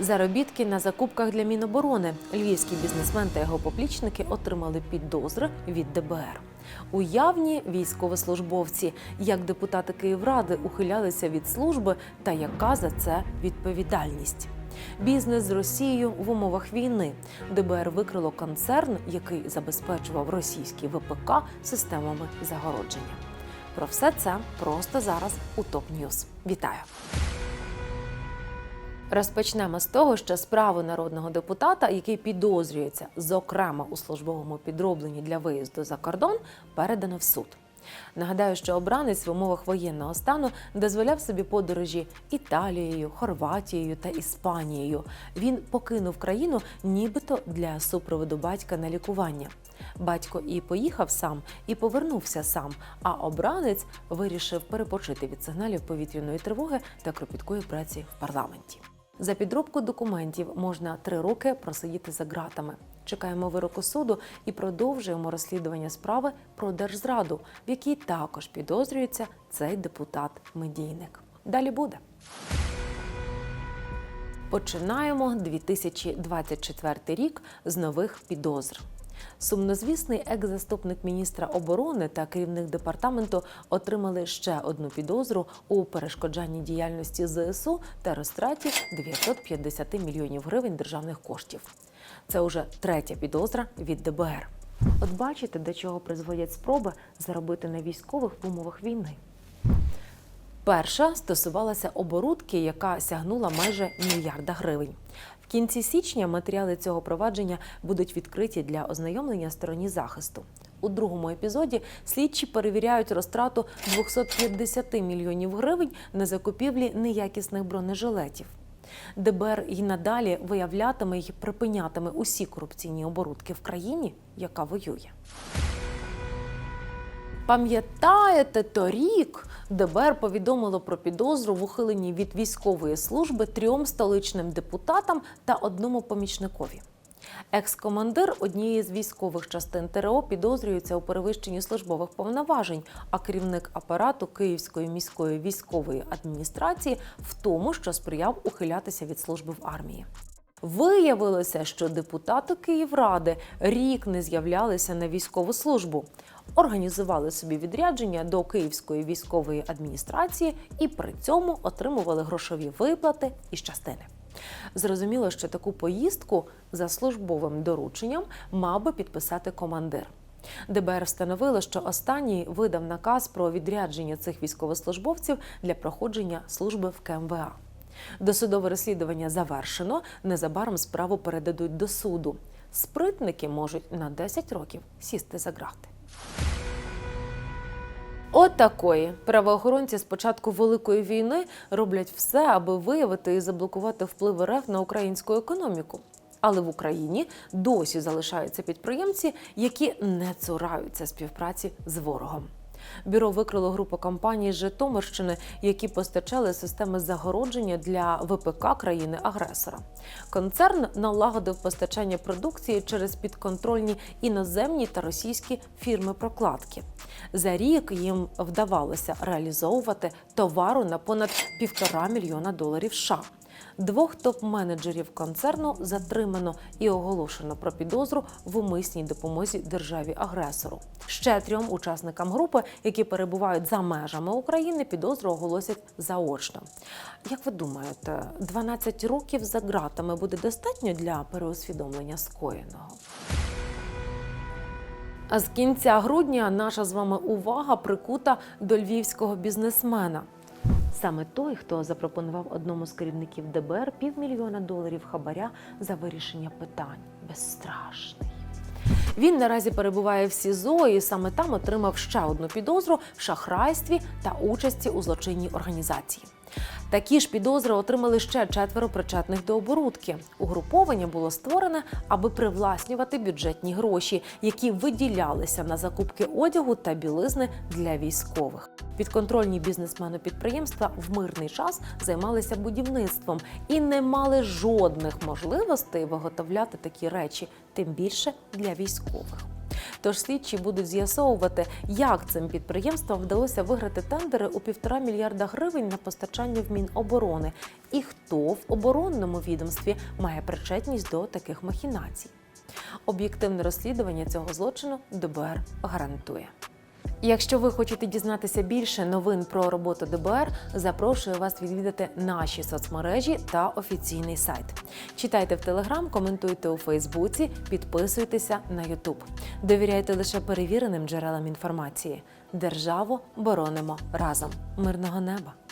Заробітки на закупках для Міноборони. Львівський бізнесмен та його поплічники отримали підозри від ДБР. Уявні військовослужбовці, як депутати Київради ухилялися від служби та яка за це відповідальність. Бізнес з Росією в умовах війни. ДБР викрило концерн, який забезпечував російські ВПК системами загородження. Про все це просто зараз у ТОП Ньюз. Вітаю! Розпочнемо з того, що справу народного депутата, який підозрюється, зокрема у службовому підробленні для виїзду за кордон, передано в суд. Нагадаю, що обранець в умовах воєнного стану дозволяв собі подорожі Італією, Хорватією та Іспанією. Він покинув країну нібито для супроводу батька на лікування. Батько і поїхав сам, і повернувся сам. А обранець вирішив перепочити від сигналів повітряної тривоги та кропіткої праці в парламенті. За підробку документів можна три роки просидіти за ґратами. Чекаємо вироку суду і продовжуємо розслідування справи про держзраду, в якій також підозрюється цей депутат-медійник. Далі буде. Починаємо 2024 рік з нових підозр. Сумнозвісний екс-заступник міністра оборони та керівник департаменту отримали ще одну підозру у перешкоджанні діяльності ЗСУ та розтраті 950 мільйонів гривень державних коштів. Це уже третя підозра від ДБР. От бачите, до чого призводять спроби заробити на військових в умовах війни. Перша стосувалася оборудки, яка сягнула майже мільярда гривень. Кінці січня матеріали цього провадження будуть відкриті для ознайомлення стороні захисту. У другому епізоді слідчі перевіряють розтрату 250 мільйонів гривень на закупівлі неякісних бронежилетів. ДБР і надалі виявлятиме і припинятиме усі корупційні оборудки в країні, яка воює. Пам'ятаєте, торік ДБР повідомило про підозру в ухиленні від військової служби трьом столичним депутатам та одному помічникові. Екс-командир однієї з військових частин ТРО підозрюється у перевищенні службових повноважень, а керівник апарату Київської міської військової адміністрації в тому, що сприяв ухилятися від служби в армії. Виявилося, що депутати Київради рік не з'являлися на військову службу, організували собі відрядження до Київської військової адміністрації і при цьому отримували грошові виплати із частини. Зрозуміло, що таку поїздку за службовим дорученням мав би підписати командир. ДБР встановило, що останній видав наказ про відрядження цих військовослужбовців для проходження служби в КМВА. Досудове розслідування завершено. Незабаром справу передадуть до суду. Спритники можуть на 10 років сісти за грати. Отакої правоохоронці з початку великої війни роблять все, аби виявити і заблокувати вплив РФ на українську економіку. Але в Україні досі залишаються підприємці, які не цураються співпраці з ворогом. Бюро викрило групу компаній Житомирщини, які постачали системи загородження для ВПК країни-агресора. Концерн налагодив постачання продукції через підконтрольні іноземні та російські фірми прокладки. За рік їм вдавалося реалізовувати товару на понад півтора мільйона доларів США. Двох топ-менеджерів концерну затримано і оголошено про підозру в умисній допомозі державі-агресору. Ще трьом учасникам групи, які перебувають за межами України, підозру оголосять заочно. Як ви думаєте, 12 років за ґратами буде достатньо для переосвідомлення скоєного? А з кінця грудня наша з вами увага прикута до львівського бізнесмена. Саме той, хто запропонував одному з керівників ДБР півмільйона доларів хабаря за вирішення питань. Безстрашний. Він наразі перебуває в СІЗО і саме там отримав ще одну підозру в шахрайстві та участі у злочинній організації. Такі ж підозри отримали ще четверо причетних до оборудки. Угруповання було створене, аби привласнювати бюджетні гроші, які виділялися на закупки одягу та білизни для військових. Підконтрольні бізнесмени підприємства в мирний час займалися будівництвом і не мали жодних можливостей виготовляти такі речі, тим більше для військових. Тож слідчі будуть з'ясовувати, як цим підприємствам вдалося виграти тендери у півтора мільярда гривень на постачання в Міноборони, і хто в оборонному відомстві має причетність до таких махінацій. Об'єктивне розслідування цього злочину ДБР гарантує. Якщо ви хочете дізнатися більше новин про роботу ДБР, запрошую вас відвідати наші соцмережі та офіційний сайт. Читайте в Телеграм, коментуйте у Фейсбуці, підписуйтеся на Ютуб. Довіряйте лише перевіреним джерелам інформації. Державу боронимо разом. Мирного неба!